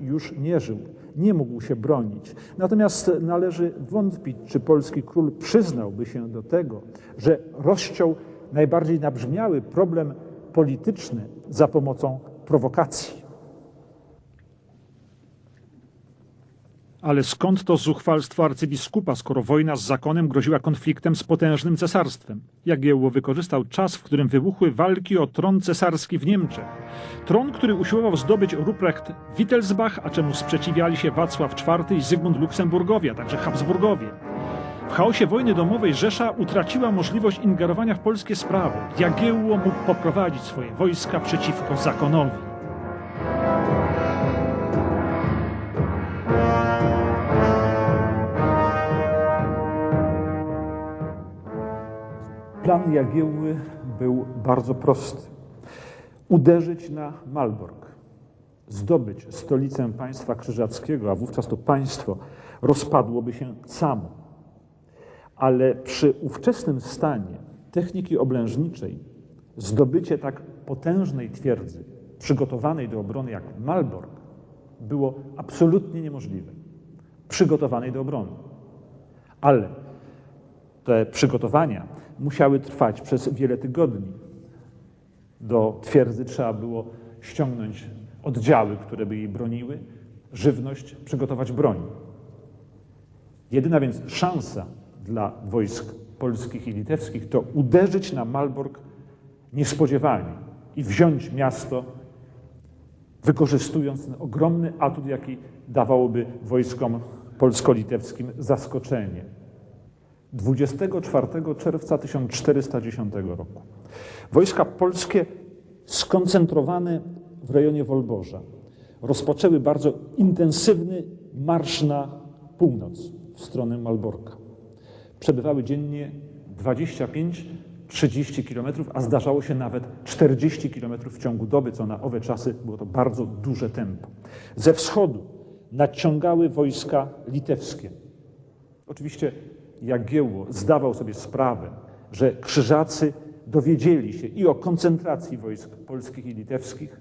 już nie żył, nie mógł się bronić. Natomiast należy wątpić, czy polski król przyznałby się do tego, że rozciął najbardziej nabrzmiały problem polityczny za pomocą prowokacji. Ale skąd to zuchwalstwo arcybiskupa, skoro wojna z zakonem groziła konfliktem z potężnym cesarstwem? Jagiełło wykorzystał czas, w którym wybuchły walki o tron cesarski w Niemczech. Tron, który usiłował zdobyć Ruprecht Wittelsbach, a czemu sprzeciwiali się Wacław IV i Zygmunt Luksemburgowie, a także Habsburgowie. W chaosie wojny domowej Rzesza utraciła możliwość ingerowania w polskie sprawy. Jagiełło mógł poprowadzić swoje wojska przeciwko zakonowi. Plan Jagiełły był bardzo prosty. Uderzyć na Malbork, zdobyć stolicę państwa krzyżackiego, a wówczas to państwo rozpadłoby się samo. Ale przy ówczesnym stanie techniki oblężniczej zdobycie tak potężnej twierdzy, przygotowanej do obrony jak Malbork, było absolutnie niemożliwe. Przygotowanej do obrony. Ale te przygotowania musiały trwać przez wiele tygodni. Do twierdzy trzeba było ściągnąć oddziały, które by jej broniły, żywność, przygotować broń. Jedyna więc szansa dla wojsk polskich i litewskich to uderzyć na Malbork niespodziewanie i wziąć miasto, wykorzystując ten ogromny atut, jaki dawałoby wojskom polsko-litewskim zaskoczenie. 24 czerwca 1410 roku. Wojska polskie skoncentrowane w rejonie Wolborza rozpoczęły bardzo intensywny marsz na północ w stronę Malborka. Przebywały dziennie 25-30 kilometrów, a zdarzało się nawet 40 kilometrów w ciągu doby, co na owe czasy było to bardzo duże tempo. Ze wschodu nadciągały wojska litewskie. Oczywiście Jagiełło zdawał sobie sprawę, że krzyżacy dowiedzieli się i o koncentracji wojsk polskich i litewskich,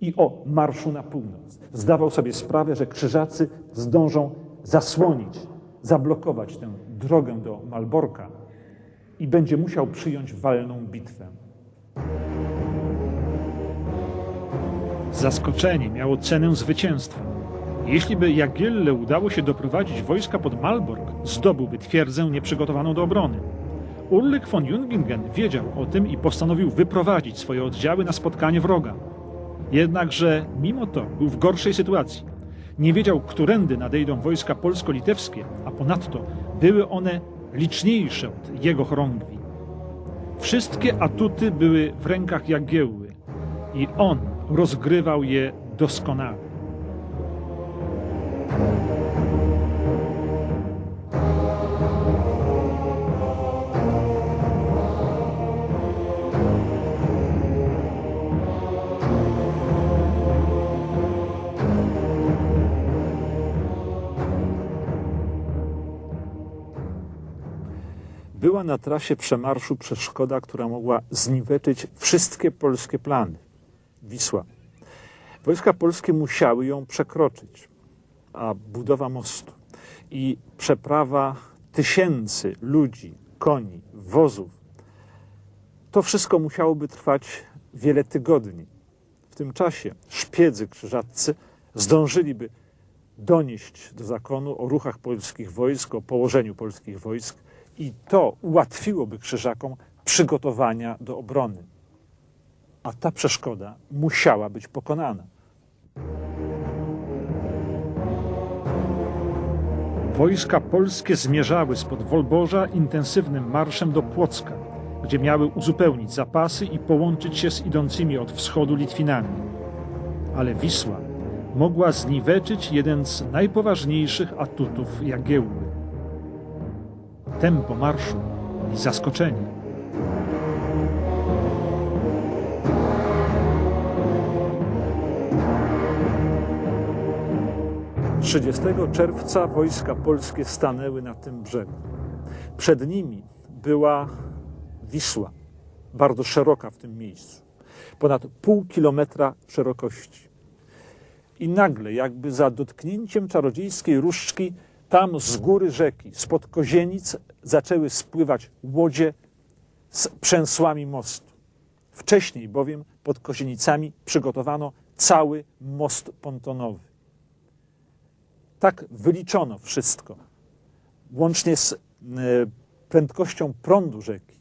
i o marszu na północ. Zdawał sobie sprawę, że krzyżacy zdążą zasłonić, zablokować tę drogę do Malborka i będzie musiał przyjąć walną bitwę. Zaskoczenie miało cenę zwycięstwa. Jeśli by Jagielle udało się doprowadzić wojska pod Malbork, zdobyłby twierdzę nieprzygotowaną do obrony. Ulrich von Jungingen wiedział o tym i postanowił wyprowadzić swoje oddziały na spotkanie wroga. Jednakże mimo to był w gorszej sytuacji. Nie wiedział, którędy nadejdą wojska polsko-litewskie, a ponadto były one liczniejsze od jego chorągwi. Wszystkie atuty były w rękach Jagiełły i on rozgrywał je doskonale. Była na trasie przemarszu przeszkoda, która mogła zniweczyć wszystkie polskie plany. Wisła. Wojska polskie musiały ją przekroczyć, a budowa mostu i przeprawa tysięcy ludzi, koni, wozów, to wszystko musiałoby trwać wiele tygodni. W tym czasie szpiedzy krzyżaccy zdążyliby donieść do zakonu o ruchach polskich wojsk, o położeniu polskich wojsk i to ułatwiłoby krzyżakom przygotowania do obrony. A ta przeszkoda musiała być pokonana. Wojska polskie zmierzały spod Wolborza intensywnym marszem do Płocka, gdzie miały uzupełnić zapasy i połączyć się z idącymi od wschodu Litwinami. Ale Wisła mogła zniweczyć jeden z najpoważniejszych atutów Jagiełły. Tempo marszu i zaskoczenie. 30 czerwca wojska polskie stanęły na tym brzegu. Przed nimi była Wisła, bardzo szeroka w tym miejscu, ponad pół kilometra szerokości. I nagle, jakby za dotknięciem czarodziejskiej różdżki, tam z góry rzeki, spod kozienic zaczęły spływać łodzie z przęsłami mostu. Wcześniej bowiem pod Kozienicami przygotowano cały most pontonowy. Tak wyliczono wszystko, łącznie z e, prędkością prądu rzeki,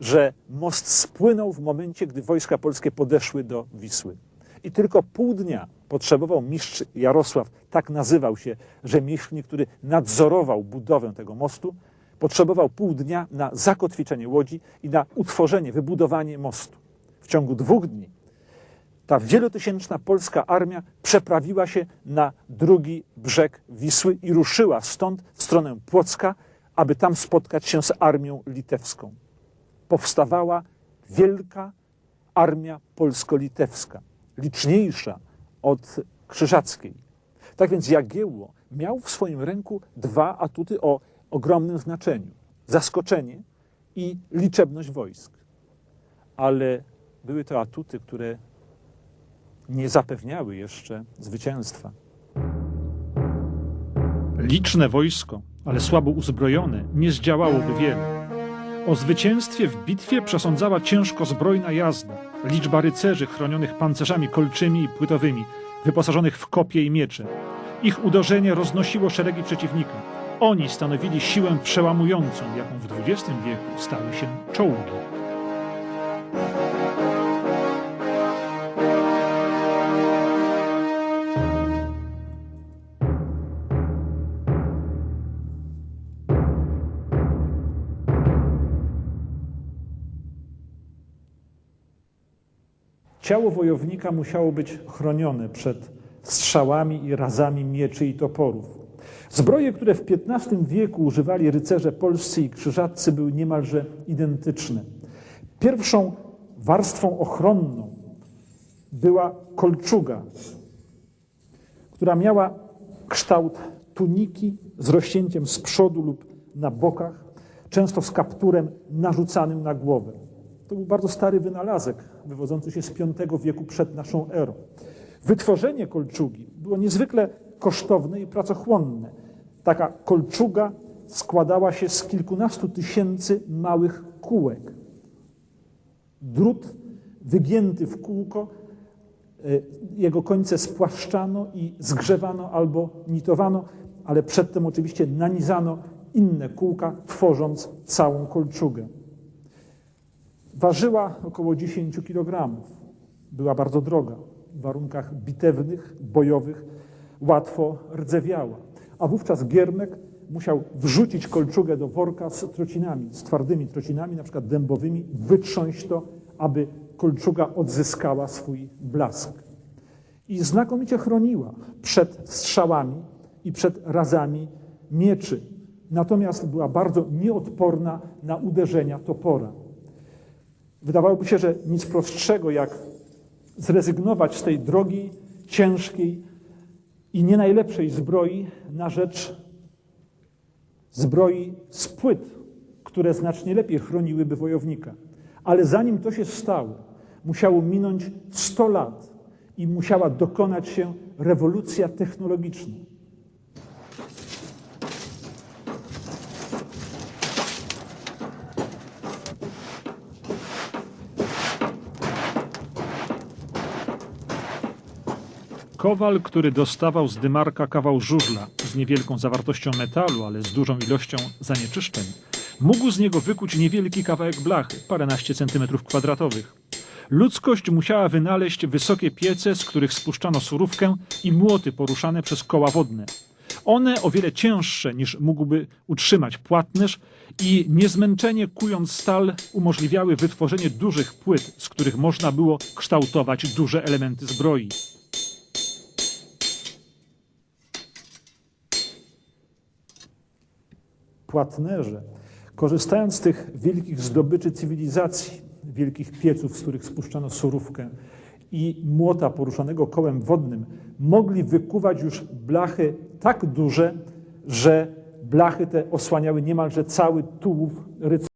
że most spłynął w momencie, gdy wojska polskie podeszły do Wisły. I tylko pół dnia potrzebował mistrz Jarosław, tak nazywał się rzemieślnik, który nadzorował budowę tego mostu, potrzebował pół dnia na zakotwiczenie łodzi i na utworzenie, wybudowanie mostu. W ciągu dwóch dni ta wielotysięczna polska armia przeprawiła się na drugi brzeg Wisły i ruszyła stąd w stronę Płocka, aby tam spotkać się z armią litewską. Powstawała wielka armia polsko-litewska, liczniejsza od krzyżackiej. Tak więc Jagiełło miał w swoim ręku dwa atuty o ogromnym znaczeniu: zaskoczenie i liczebność wojsk. Ale były to atuty, które nie zapewniały jeszcze zwycięstwa. Liczne wojsko, ale słabo uzbrojone, nie zdziałałoby wiele. O zwycięstwie w bitwie przesądzała ciężko zbrojna jazda, liczba rycerzy chronionych pancerzami kolczymi i płytowymi, wyposażonych w kopie i miecze. Ich uderzenie roznosiło szeregi przeciwnika. Oni stanowili siłę przełamującą, jaką w XX wieku stały się czołgi. Ciało wojownika musiało być chronione przed strzałami i razami mieczy i toporów. Zbroje, które w XV wieku używali rycerze polscy i krzyżaccy, były niemalże identyczne. Pierwszą warstwą ochronną była kolczuga, która miała kształt tuniki z rozcięciem z przodu lub na bokach, często z kapturem narzucanym na głowę. To był bardzo stary wynalazek, wywodzący się z V wieku przed naszą erą. Wytworzenie kolczugi było niezwykle kosztowne i pracochłonne. Taka kolczuga składała się z kilkunastu tysięcy małych kółek. Drut wygięty w kółko, e, jego końce spłaszczano i zgrzewano albo nitowano, ale przedtem oczywiście nanizano inne kółka, tworząc całą kolczugę. Ważyła około 10 kg. Była bardzo droga. W warunkach bitewnych, bojowych łatwo rdzewiała. A wówczas Giermek musiał wrzucić kolczugę do worka z trocinami, z twardymi trocinami, na przykład dębowymi, wytrząść to, aby kolczuga odzyskała swój blask. I znakomicie chroniła przed strzałami i przed razami mieczy. Natomiast była bardzo nieodporna na uderzenia topora. Wydawałoby się, że nic prostszego jak zrezygnować z tej drogiej, ciężkiej i nie najlepszej zbroi na rzecz zbroi z płyt, które znacznie lepiej chroniłyby wojownika. Ale zanim to się stało, musiało minąć 100 lat i musiała dokonać się rewolucja technologiczna. Kowal, który dostawał z dymarka kawał żużla z niewielką zawartością metalu, ale z dużą ilością zanieczyszczeń, mógł z niego wykuć niewielki kawałek blachy, paręnaście centymetrów kwadratowych. Ludzkość musiała wynaleźć wysokie piece, z których spuszczano surówkę i młoty poruszane przez koła wodne. One o wiele cięższe niż mógłby utrzymać płatnerz i niezmęczenie kując stal umożliwiały wytworzenie dużych płyt, z których można było kształtować duże elementy zbroi. Płatnerze, korzystając z tych wielkich zdobyczy cywilizacji, wielkich pieców, z których spuszczano surówkę i młota poruszanego kołem wodnym, mogli wykuwać już blachy tak duże, że blachy te osłaniały niemalże cały tułów rycerza.